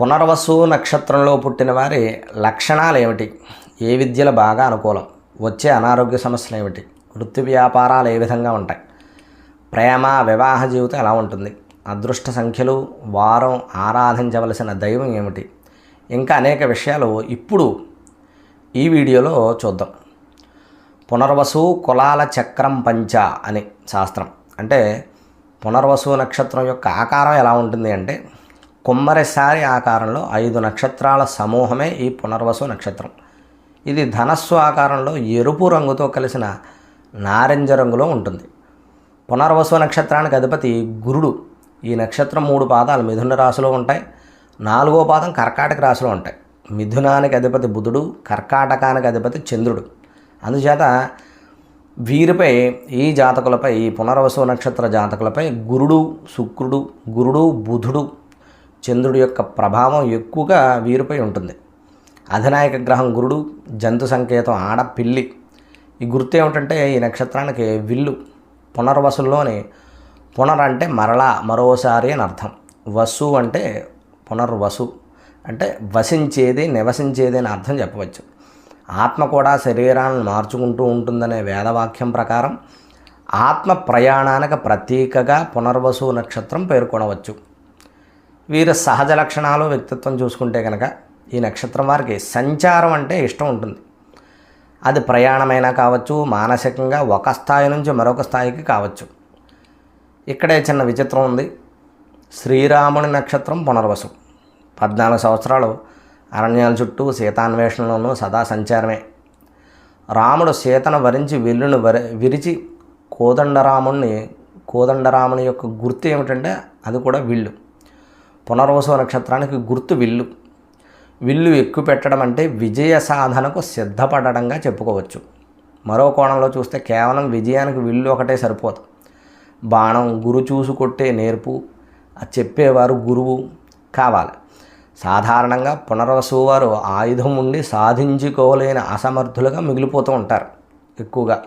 పునర్వసు నక్షత్రంలో పుట్టిన వారి లక్షణాలు ఏమిటి? ఏ విద్యలు బాగా అనుకూలం? వచ్చే అనారోగ్య సమస్యలు ఏమిటి? వృత్తి వ్యాపారాలు ఏ విధంగా ఉంటాయి? ప్రేమ వివాహ జీవితం ఎలా ఉంటుంది? అదృష్ట సంఖ్యలు వారం ఆరాధించవలసిన దైవం ఏమిటి? ఇంకా అనేక విషయాలు ఇప్పుడు ఈ వీడియోలో చూద్దాం. పునర్వసు కులాల చక్రం పంచ అని శాస్త్రం. అంటే పునర్వసు నక్షత్రం యొక్క ఆకారం ఎలా ఉంటుంది అంటే కుమ్మరిసారి ఆకారంలో ఐదు నక్షత్రాల సమూహమే ఈ పునర్వసు నక్షత్రం. ఇది ధనస్సు ఆకారంలో ఎరుపు రంగుతో కలిసిన నారింజ రంగులో ఉంటుంది. పునర్వసు నక్షత్రానికి అధిపతి గురుడు. ఈ నక్షత్రం మూడు పాదాలు మిథున రాశిలో ఉంటాయి. నాలుగో పాదం కర్కాటక రాశిలో ఉంటాయి. మిథునానికి అధిపతి బుధుడు కర్కాటకానికి అధిపతి చంద్రుడు. అందుచేత వీరిపై ఈ జాతకులపై ఈ పునర్వసు నక్షత్ర జాతకులపై గురుడు శుక్రుడు గురుడు బుధుడు చంద్రుడి యొక్క ప్రభావం ఎక్కువగా వీరిపై ఉంటుంది. అధినాయక గ్రహం గురుడు జంతు సంకేతం ఆడ పిల్లి ఈ గుర్తు ఏమిటంటే ఈ నక్షత్రానికి విల్లు పునర్వసుల్లోని పునర్ అంటే మరలా మరోసారి అని అర్థం. వసు అంటే పునర్వసు. అంటే వసించేది నివసించేది అని అర్థం చెప్పవచ్చు. ఆత్మ కూడా శరీరాన్ని మార్చుకుంటూ ఉంటుందనే వేదవాక్యం ప్రకారం ఆత్మ ప్రయాణానికి ప్రతీకగా పునర్వసు నక్షత్రం పేర్కొనవచ్చు. వీరి సహజ లక్షణాలు వ్యక్తిత్వం చూసుకుంటే కనుక ఈ నక్షత్రం వారికి సంచారం అంటే ఇష్టం ఉంటుంది. అది ప్రయాణమైనా కావచ్చు మానసికంగా ఒక స్థాయి నుంచి మరొక స్థాయికి కావచ్చు. ఇక్కడే చిన్న విచిత్రం ఉంది. శ్రీరాముని నక్షత్రం పునర్వసు. పద్నాలుగు సంవత్సరాలు అరణ్యాల చుట్టూ సీతాన్వేషణలోనూ సదా సంచారమే. రాముడు సీతను వరించి విల్లును విరిచి కోదండరాముణ్ణి కోదండరాముని యొక్క గుర్తు ఏమిటంటే అది కూడా విల్లు. పునర్వసు నక్షత్రానికి గుర్తు విల్లు. విల్లు ఎక్కువ పెట్టడం అంటే విజయ సాధనకు సిద్ధపడడంగా చెప్పుకోవచ్చు. మరో కోణంలో చూస్తే కేవలం విజయానికి విల్లు ఒకటే సరిపోదు. బాణం గురు చూసు కొట్టే నేర్పు చెప్పేవారు గురువు కావాలి. సాధారణంగా పునర్వసు వారు ఆయుధం ఉండి సాధించుకోలేని అసమర్థులుగా మిగిలిపోతూ ఉంటారు ఎక్కువగా.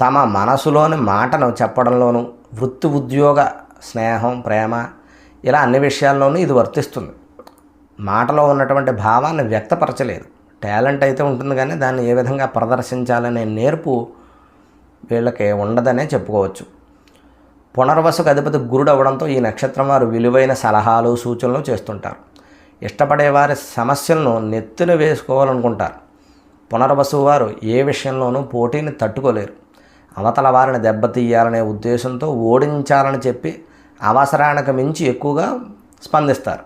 తమ మనసులోని మాటను చెప్పడంలోనూ వృత్తి ఉద్యోగ స్నేహం ప్రేమ ఇలా అన్ని విషయాల్లోనూ ఇది వర్తిస్తుంది. మాటలో ఉన్నటువంటి భావాన్ని వ్యక్తపరచలేదు. టాలెంట్ అయితే ఉంటుంది కానీ దాన్ని ఏ విధంగా ప్రదర్శించాలనే నేర్పు వీళ్ళకి ఉండదనే చెప్పుకోవచ్చు. పునర్వసుకు అధిపతి గురుడు అవడంతో ఈ నక్షత్రం వారు విలువైన సలహాలు సూచనలు చేస్తుంటారు. ఇష్టపడే వారి సమస్యలను నెత్తిన వేసుకోవాలనుకుంటారు. పునర్వసు వారు ఏ విషయంలోనూ పోటీని తట్టుకోలేరు. అవతల వారిని దెబ్బతీయాలనే ఉద్దేశంతో ఓడించాలని చెప్పి అవసరానికి మించి ఎక్కువగా స్పందిస్తారు.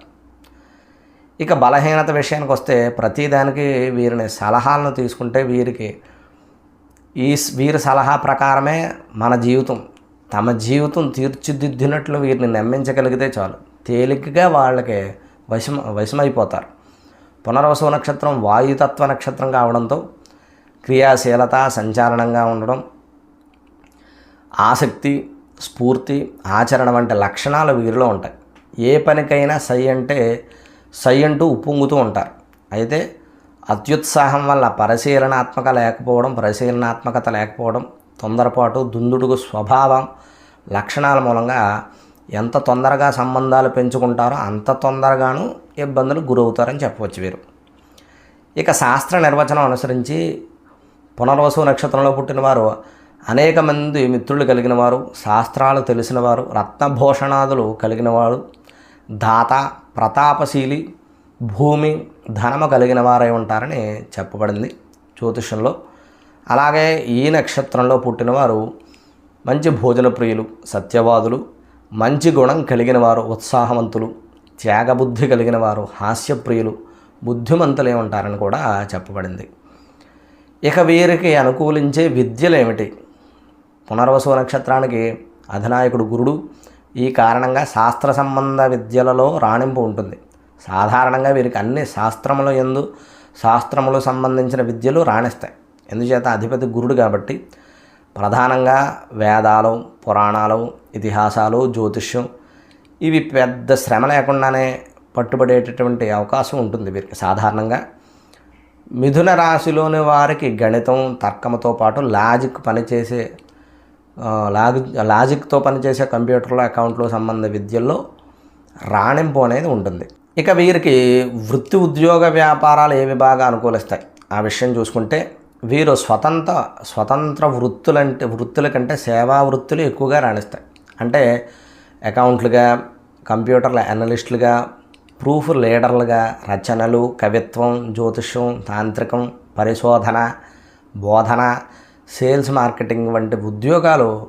ఇక బలహీనత విషయానికి వస్తే ప్రతిదానికి వీరిని సలహాలను తీసుకుంటే వీరికి ఈ స్- వీరి సలహా ప్రకారమే మన జీవితం తమ జీవితం తీర్చిదిద్దినట్లు వీరిని నమ్మించగలిగితే చాలు. తేలికగా వాళ్ళకి వశం వశమైపోతారు. పునర్వసు నక్షత్రం వాయుతత్వ నక్షత్రం కావడంతో క్రియాశీలత సంచాలనంగా ఉండడం ఆసక్తి స్ఫూర్తి ఆచరణ వంటి లక్షణాలు వీరిలో ఉంటాయి. ఏ పనికైనా సై అంటే సై అంటూ ఉప్పొంగుతూ ఉంటారు. అయితే అత్యుత్సాహం వల్ల పరిశీలనాత్మక లేకపోవడం పరిశీలనాత్మకత లేకపోవడం తొందరపాటు దుందుడుగు స్వభావం లక్షణాల మూలంగా ఎంత తొందరగా సంబంధాలు పెంచుకుంటారో అంత తొందరగాను ఇబ్బందులు గురవుతారని చెప్పవచ్చు వీరు. ఇక శాస్త్ర నిర్వచనం అనుసరించి పునర్వసు నక్షత్రంలో పుట్టిన వారు అనేక మంది మిత్రులు కలిగిన వారు శాస్త్రాలు తెలిసిన వారు రత్నభూషణాదులు కలిగిన వారు దాత ప్రతాపశీలి భూమి ధనము కలిగిన వారై ఉంటారని చెప్పబడింది జ్యోతిష్యంలో. అలాగే ఈ నక్షత్రంలో పుట్టినవారు మంచి భోజన ప్రియులు సత్యవాదులు మంచి గుణం కలిగిన వారు ఉత్సాహవంతులు త్యాగబుద్ధి కలిగిన వారు హాస్యప్రియులు బుద్ధిమంతులే ఉంటారని కూడా చెప్పబడింది. ఇక వీరికి అనుకూలించే విద్యలు ఏమిటి పునర్వసు నక్షత్రానికి అధినాయకుడు గురుడు. ఈ కారణంగా శాస్త్ర సంబంధ విద్యలలో రాణింపు ఉంటుంది. సాధారణంగా వీరికి అన్ని శాస్త్రముల ఎందు శాస్త్రములు సంబంధించిన విద్యలు రాణిస్తాయి. ఎందుచేత అధిపతి గురుడు కాబట్టి ప్రధానంగా వేదాలు పురాణాలు ఇతిహాసాలు జ్యోతిష్యం ఇవి పెద్ద శ్రమ లేకుండానే పట్టుబడేటటువంటి అవకాశం ఉంటుంది వీరికి. సాధారణంగా మిథున రాశిలోని వారికి గణితం తర్కముతో పాటు లాజిక్ పనిచేసే లాజిక్ లాజిక్తో పనిచేసే కంప్యూటర్లో అకౌంట్లో సంబంధ విద్యల్లో రాణింపు అనేది ఉంటుంది. ఇక వీరికి వృత్తి ఉద్యోగ వ్యాపారాలు ఏవి బాగా అనుకూలిస్తాయి? ఆ విషయం చూసుకుంటే వీరు స్వతంత్ర స్వతంత్ర వృత్తులంటే వృత్తుల కంటే సేవా వృత్తులు ఎక్కువగా రాణిస్తాయి. అంటే అకౌంట్లుగా కంప్యూటర్ల అనలిస్టులుగా ప్రూఫ్ లీడర్లుగా రచనలు కవిత్వం జ్యోతిష్యం తాంత్రికం పరిశోధన బోధన సేల్స్ మార్కెటింగ్ వంటి ఉద్యోగాలు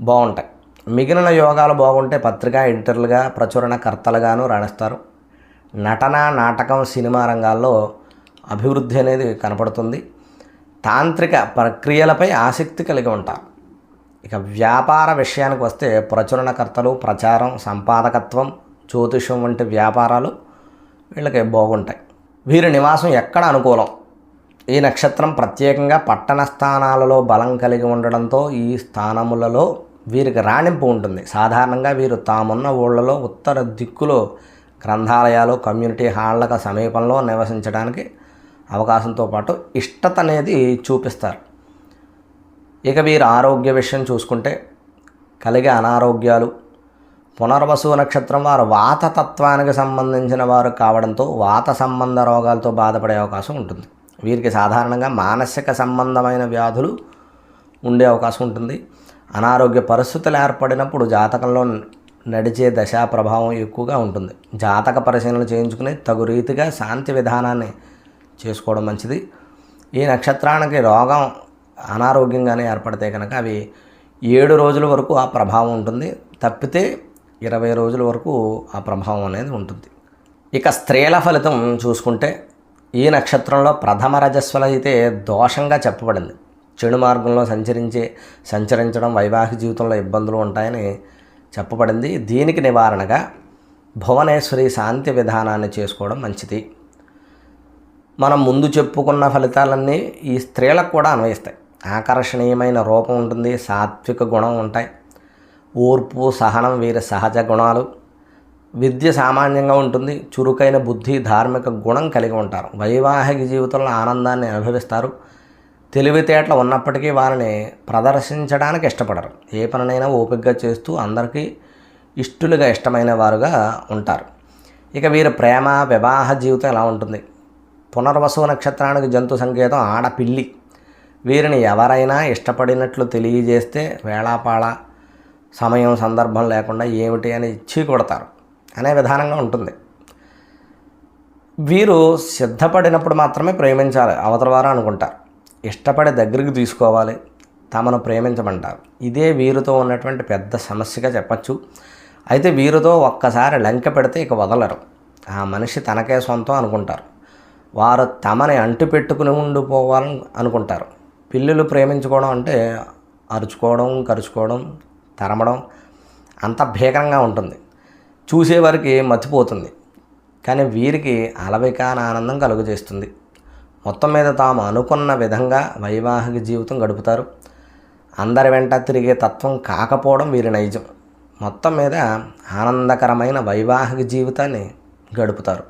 బాగుంటాయి. మిగిలిన యోగాలు బాగుంటే పత్రికా ఎడిటర్లుగా ప్రచురణకర్తలుగాను రాణిస్తారు. నటన నాటకం సినిమా రంగాల్లో అభివృద్ధి అనేది కనపడుతుంది. తాంత్రిక ప్రక్రియలపై ఆసక్తి కలిగి ఉంటారు. ఇక వ్యాపార విషయానికి వస్తే ప్రచురణకర్తలు ప్రచారం సంపాదకత్వం జ్యోతిషం వంటి వ్యాపారాలు వీళ్ళకి బాగుంటాయి. వీరి నివాసం ఎక్కడ అనుకూలం? ఈ నక్షత్రం ప్రత్యేకంగా పట్టణ స్థానాలలో బలం కలిగి ఉండడంతో ఈ స్థానములలో వీరికి రాణింపు ఉంటుంది. సాధారణంగా వీరు తామున్న ఊళ్ళలో ఉత్తర దిక్కులో గ్రంథాలయాలు కమ్యూనిటీ హాళ్ళకు సమీపంలో నివసించడానికి అవకాశంతో పాటు ఇష్టత అనేది చూపిస్తారు. ఇక వీరు ఆరోగ్య విషయం చూసుకుంటే కలిగే అనారోగ్యాలు పునర్వసు నక్షత్రం వారు వాత తత్వానికి సంబంధించిన వారు కావడంతో వాత సంబంధ రోగాలతో బాధపడే అవకాశం ఉంటుంది. వీరికి సాధారణంగా మానసిక సంబంధమైన వ్యాధులు ఉండే అవకాశం ఉంటుంది. అనారోగ్య పరిస్థితులు ఏర్పడినప్పుడు జాతకంలో నడిచే దశా ప్రభావం ఎక్కువగా ఉంటుంది. జాతక పరిశీలన చేయించుకుని తగు రీతిగా శాంతి విధానాన్ని చేసుకోవడం మంచిది. ఈ నక్షత్రానికి రోగం అనారోగ్యంగానే ఏర్పడితే కనుక అవి ఏడు రోజుల వరకు ఆ ప్రభావం ఉంటుంది. తప్పితే ఇరవై రోజుల వరకు ఆ ప్రభావం అనేది ఉంటుంది. ఇక స్త్రీల ఫలితం చూసుకుంటే ఈ నక్షత్రంలో ప్రథమ రజస్వల అయితే దోషంగా చెప్పబడింది. చెడు మార్గంలో సంచరించే సంచరించడం వైవాహిక జీవితంలో ఇబ్బందులు ఉంటాయని చెప్పబడింది. దీనికి నివారణగా భువనేశ్వరి శాంతి విధానాన్ని చేసుకోవడం మంచిది. మనం ముందు చెప్పుకున్న ఫలితాలన్నీ ఈ స్త్రీలకు కూడా అన్వయిస్తాయి. ఆకర్షణీయమైన రూపం ఉంటుంది సాత్విక గుణం ఉంటాయి. ఓర్పు సహనం వీరి సహజ గుణాలు. విద్య సామాన్యంగా ఉంటుంది. చురుకైన బుద్ధి ధార్మిక గుణం కలిగి ఉంటారు. వైవాహిక జీవితంలో ఆనందాన్ని అనుభవిస్తారు. తెలివితేటలు ఉన్నప్పటికీ వారిని ప్రదర్శించడానికి ఇష్టపడరు. ఏ పనినైనా ఓపికగా చేస్తూ అందరికీ ఇష్టలుగా ఇష్టమైన వారుగా ఉంటారు. ఇక వీరి ప్రేమ వివాహ జీవితం ఎలా ఉంటుంది? పునర్వసు నక్షత్రానికి జంతు సంకేతం ఆడపిల్లి. వీరిని ఎవరైనా ఇష్టపడినట్లు తెలియజేస్తే వేళాపాళ సమయం సందర్భం లేకుండా ఏమిటి అని ఇచ్చి కొడతారు అనే విధానంగా ఉంటుంది. వీరు సిద్ధపడినప్పుడు మాత్రమే ప్రేమించాలి అవతల వారు అనుకుంటారు. ఇష్టపడి దగ్గరికి తీసుకోవాలి తమను ప్రేమించమంటారు. ఇదే వీరితో ఉన్నటువంటి పెద్ద సమస్యగా చెప్పచ్చు. అయితే వీరితో ఒక్కసారి లంక పెడితే ఇక వదలరు. ఆ మనిషి తనకే సొంతం అనుకుంటారు. వారు తమని అంటు పెట్టుకుని ఉండిపోవాలని అనుకుంటారు. పిల్లులు ప్రేమించుకోవడం అంటే అరుచుకోవడం కరుచుకోవడం తరమడం అంత భీకరంగా ఉంటుంది. చూసేవారికి మతిపోతుంది కానీ వీరికి అలవికాన ఆనందం కలుగజేస్తుంది. మొత్తం మీద తాము అనుకున్న విధంగా వైవాహిక జీవితం గడుపుతారు. అందరి వెంట తిరిగే తత్వం కాకపోవడం వీరి నైజం. మొత్తం మీద ఆనందకరమైన వైవాహిక జీవితాన్ని గడుపుతారు.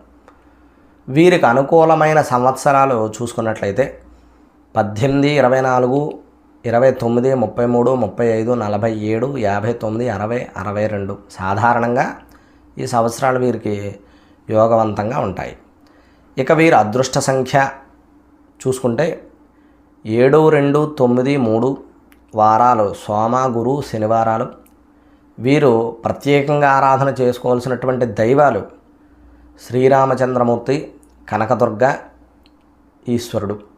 వీరికి అనుకూలమైన సంవత్సరాలు చూసుకున్నట్లయితే పద్దెనిమిది ఇరవై నాలుగు ఇరవై తొమ్మిది ముప్పై మూడు ముప్పై ఐదు నలభై ఏడు యాభై తొమ్మిది అరవై అరవై రెండు. సాధారణంగా ఈ సంవత్సరాలు వీరికి యోగవంతంగా ఉంటాయి. ఇక వీరి అదృష్ట సంఖ్య చూసుకుంటే ఏడు రెండు తొమ్మిది మూడు వారాలు సోమ గురు శనివారాలు. వీరు ప్రత్యేకంగా ఆరాధన చేసుకోవాల్సినటువంటి దైవాలు శ్రీరామచంద్రమూర్తి కనకదుర్గ ఈశ్వరుడు.